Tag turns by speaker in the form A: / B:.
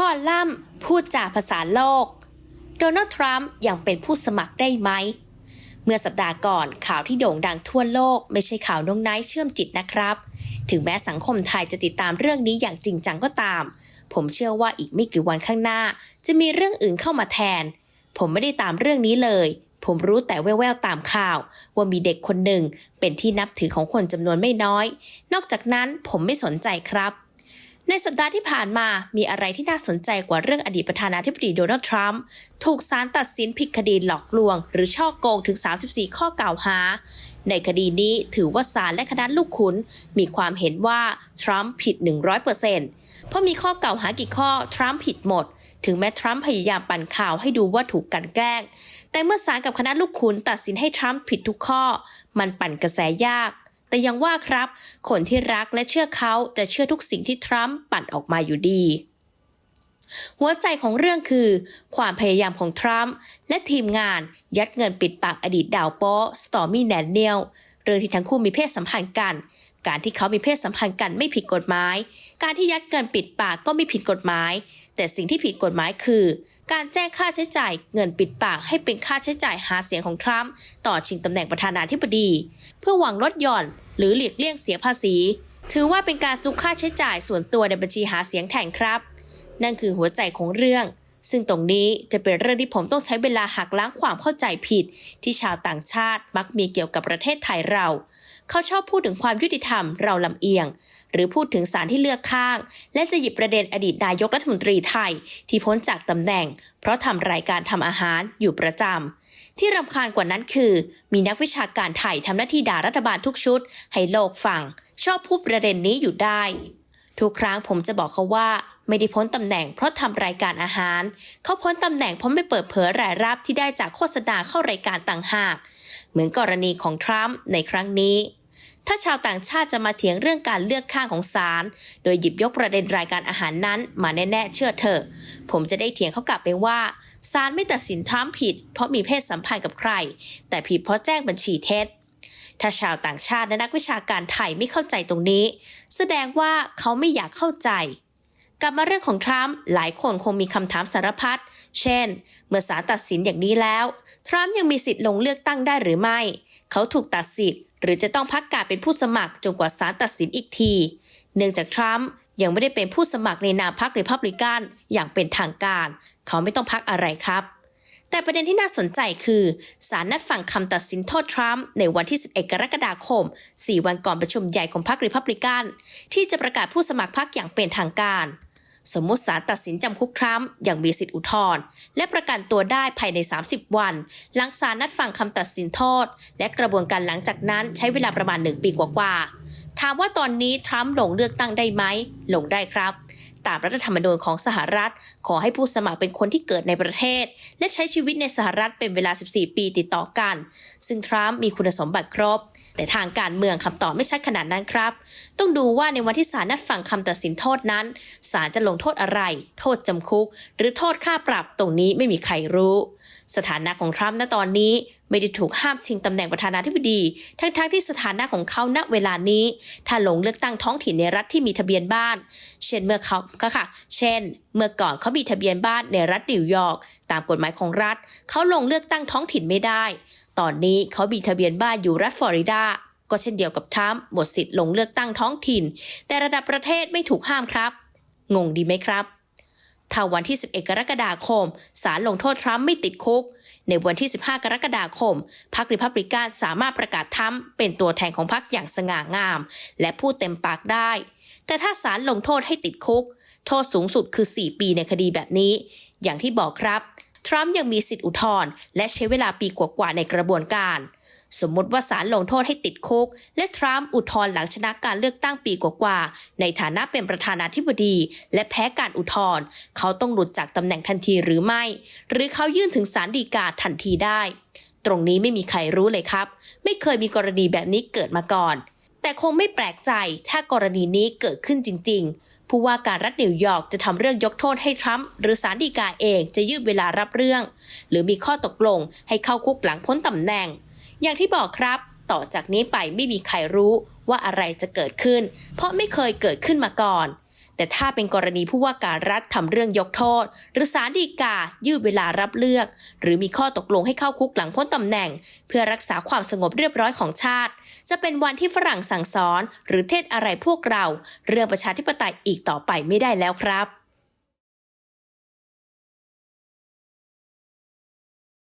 A: คอลัมน์พูดจาภาษาโลก โดนัลด์ทรัมป์ยังเป็นผู้สมัครได้ไหม เมื่อสัปดาห์ก่อนข่าวที่โด่งดังทั่วโลก ไม่ใช่ข่าวน้องไนท์เชื่อมจิตนะครับ ถึงแม้สังคมไทยจะติดตามเรื่องนี้อย่างจริงจังก็ตาม ผมเชื่อว่าอีกไม่กี่วันข้างหน้า จะมีเรื่องอื่นเข้ามาแทน ผมไม่ได้ตามเรื่องนี้เลย ผมรู้แต่แว่วๆตามข่าว ว่ามีเด็กคนหนึ่งเป็นที่นับถือของคนจำนวนไม่น้อย นอกจากนั้นผมไม่สนใจครับ ในสัปดาห์ที่ผ่านมามีอะไรที่น่าสนใจกว่าเรื่องอดีตประธานาธิบดีโดนัลด์ทรัมป์ถูกศาลตัดสินผิดคดีหลอกลวง หรือช่อโกงถึง 34 ข้อกล่าวหา ในคดีนี้ถือว่าศาลและคณะลูกขุน มีความเห็นว่าทรัมป์ผิด 100%เพราะมีข้อกล่าวหากี่ข้อทรัมป์ผิดหมด ถึงแม้ทรัมป์พยายามปั่นข่าวให้ดูว่าถูกกันแกล้ง แต่เมื่อศาลกับคณะลูกขุนตัดสินให้ทรัมป์ผิดทุกข้อ มันปั่นกระแสยาก แต่ยังว่าครับ คนที่รักและเชื่อเขาจะเชื่อทุกสิ่งที่ทรัมป์ปั่นออกมาอยู่ดี หัวใจของเรื่องคือ ความพยายามของทรัมป์และทีมงานยัดเงินปิดปากอดีตดาวโป๊สตอมี่แนนเนียลเรื่องที่ทั้งคู่มีเพศสัมพันธ์กัน การที่เขามีเพศสัมพันธ์กันไม่ผิดกฎหมาย การที่ยัดเงินปิดปากก็ไม่ผิดกฎหมาย แต่สิ่งที่ผิดกฎหมายคือ การแจ้งค่าใช้จ่ายเงินปิดปากให้เป็นค่าใช้จ่ายหาเสียงของทรัมป์ต่อชิงตำแหน่งประธานาธิบดี เพื่อหวังลดหย่อน หรือหลีกเลี่ยงเสียภาษี ถือว่าเป็นการซุกค่าใช้จ่ายส่วนตัวในบัญชีหาเสียงแทนครับ นั่นคือหัวใจของเรื่อง ซึ่งตรงนี้จะเป็นเรื่องที่ผมต้องใช้เวลาหักล้างความเข้าใจผิด ที่ชาวต่างชาติมักมีเกี่ยวกับประเทศไทยเรา เขาชอบพูดถึงความยุติธรรมเราลำเอียง หรือพูดถึงสารที่เลือกข้าง และจะหยิบประเด็นอดีตนายกรัฐมนตรีไทย ที่พ้นจากตำแหน่ง เพราะทำรายการทำอาหารอยู่ประจำที่รำคาญกว่านั้นคือ มีนักวิชาการไทยทำหน้าที่ด่ารัฐบาลทุกชุด ให้โลกฟัง ชอบพูดประเด็นนี้อยู่ได้ ทุกครั้งผมจะบอกเขาว่า ไม่ได้พ้นตำแหน่งเพราะทำรายการอาหาร เขาพ้นตำแหน่งเพราะไม่เปิดเผยรายรับที่ได้จากโฆษณาเข้ารายการต่างหาก เหมือนกรณีของทรัมป์ในครั้งนี้ ถ้าชาวต่างชาติจะมาเถียงเรื่องการเลือกข้างของศาลโดยหยิบยกประเด็นรายการอาหารนั้นมาแน่ๆเชื่อเถอะ ผมจะได้เถียงเขากลับไปว่าศาลไม่ตัดสินทรัมป์ผิด เพราะมีเพศสัมพันธ์กับใคร แต่ผิดเพราะแจ้งบัญชีเท็จถ้าชาวต่างชาติและนักวิชาการไทยไม่เข้าใจตรงนี้ แสดงว่าเขาไม่อยากเข้าใจ กลับมาเรื่องของทรัมป์หลายคนคงมีคำถามสารพัด เช่น เมื่อศาลตัดสินอย่างนี้แล้ว ทรัมป์ยังมีสิทธิ์ลงเลือกตั้งได้หรือไม่ เขาถูกตัดสิทธิ์ หรือจะต้องพักการเป็นผู้สมัครจนกว่าศาลตัดสินอีกที เนื่องจากทรัมป์ยังไม่ได้เป็นผู้สมัครในนามพรรคหรีพับลิกันอย่างเป็นทางการ เขาไม่ต้องพักอะไรครับ แต่ประเด็นที่น่าสนใจคือศาลนัดฟังคำตัดสินโทษทรัมป์ในวันที่ 11 กรกฎาคม 4 วันก่อนประชุมใหญ่ของพรรครีพับลิกัน ที่จะประกาศผู้สมัครพรรคอย่างเป็นทางการ สมมติศาลตัดสินจำคุกทรัมป์อย่างมีสิทธิอุทธรณ์และประกันตัวได้ภายใน 30 วัน หลังศาลนัดฟังคำตัดสินโทษ และกระบวนการหลังจากนั้นใช้เวลาประมาณ 1 ปีกว่าๆถามว่าตอนนี้ทรัมป์ลงเลือกตั้งได้ไหมลงได้ครับตามรัฐธรรมนูญของสหรัฐ ขอให้ผู้สมัครเป็นคนที่เกิดในประเทศ และใช้ชีวิตในสหรัฐเป็นเวลา 14 ปีติดต่อกัน ซึ่งทรัมป์มีคุณสมบัติครบ แต่ทางการเมืองคำตอบไม่ชัดขนาดนั้นครับ ต้องดูว่าในวันที่ศาลนัดฟังคำตัดสินโทษนั้นศาลจะลงโทษอะไร โทษจำคุก หรือโทษค่าปรับตรงนี้ไม่มีใครรู้ สถานะของทรัมป์ณตอนนี้ไม่ได้ถูกห้ามชิงตำแหน่งประธานาธิบดี ทั้งๆทที่สถานะของเขาณเวลานี้ ถ้าลงเลือกตั้งท้องถิ่นในรัฐที่มีทะเบียนบ้าน เช่นเมื่อเขาก็ค่ะ เช่น เมื่อก่อนเขามีทะเบียนบ้านในรัฐนิวยอร์กตามกฎหมายของรัฐ เขาลงเลือกตั้งท้องถิ่นไม่ได้ ตอนนี้เขามีทะเบียนบ้านอยู่รัฐฟลอริดาก็เช่นเดียวกับทรัมป์หมดสิทธิ์ลงเลือกตั้งท้องถิ่น แต่ระดับประเทศไม่ถูกห้ามครับ งงดีไหมครับ ถ้าวันที่ 11 กรกฎาคมศาลลงโทษทรัมป์ไม่ติดคุก ในวันที่ 15 กรกฎาคม พรรคริพับลิกันสามารถประกาศทรัมเป็นตัวแทนของพรรคอย่างสง่างาม และพูดเต็มปากได้ แต่ถ้าศาลลงโทษให้ติดคุก โทษสูงสุดคือ 4 ปีในคดีแบบนี้ อย่างที่บอกครับ ทรัมป์ยังมีสิทธิอุทธรณ์และใช้เวลาปีกว่าๆในกระบวนการ สมมติว่าศาลลงโทษให้ติดคุก และทรัมป์อุทธรณ์หลังชนะการเลือกตั้งปีกว่าๆในฐานะเป็นประธานาธิบดี และแพ้การอุทธรณ์เขาต้องหลุดจากตำแหน่งทันทีหรือไม่ หรือเขายื่นถึงศาลฎีกาทันทีได้ ตรงนี้ไม่มีใครรู้เลยครับ ไม่เคยมีกรณีแบบนี้เกิดมาก่อน แต่คงไม่แปลกใจถ้ากรณีนี้เกิดขึ้นจริง ๆ ผู้ว่าการรัฐนิวยอร์กจะทำเรื่องยกโทษให้ทรัมป์หรือศาลฎีกาเองจะยืดเวลารับเรื่อง หรือมีข้อตกลงให้เข้าคุกหลังพ้นตำแหน่ง อย่างที่บอกครับ ต่อจากนี้ไปไม่มีใครรู้ว่าอะไรจะเกิดขึ้น เพราะไม่เคยเกิดขึ้นมาก่อน แต่ถ้าเป็นกรณีผู้ว่าการรัฐทำเรื่องยกโทษ หรือสารดีกายืดเวลารับเลือก หรือมีข้อตกลงให้เข้าคุกหลังพ้นตำแหน่ง เพื่อรักษาความสงบเรียบร้อยของชาติ จะเป็นวันที่ฝรั่งสั่งสอน หรือเทศอะไรพวกเรา เรื่องประชาธิปไตยอีกต่อไปไม่ได้แล้วครับ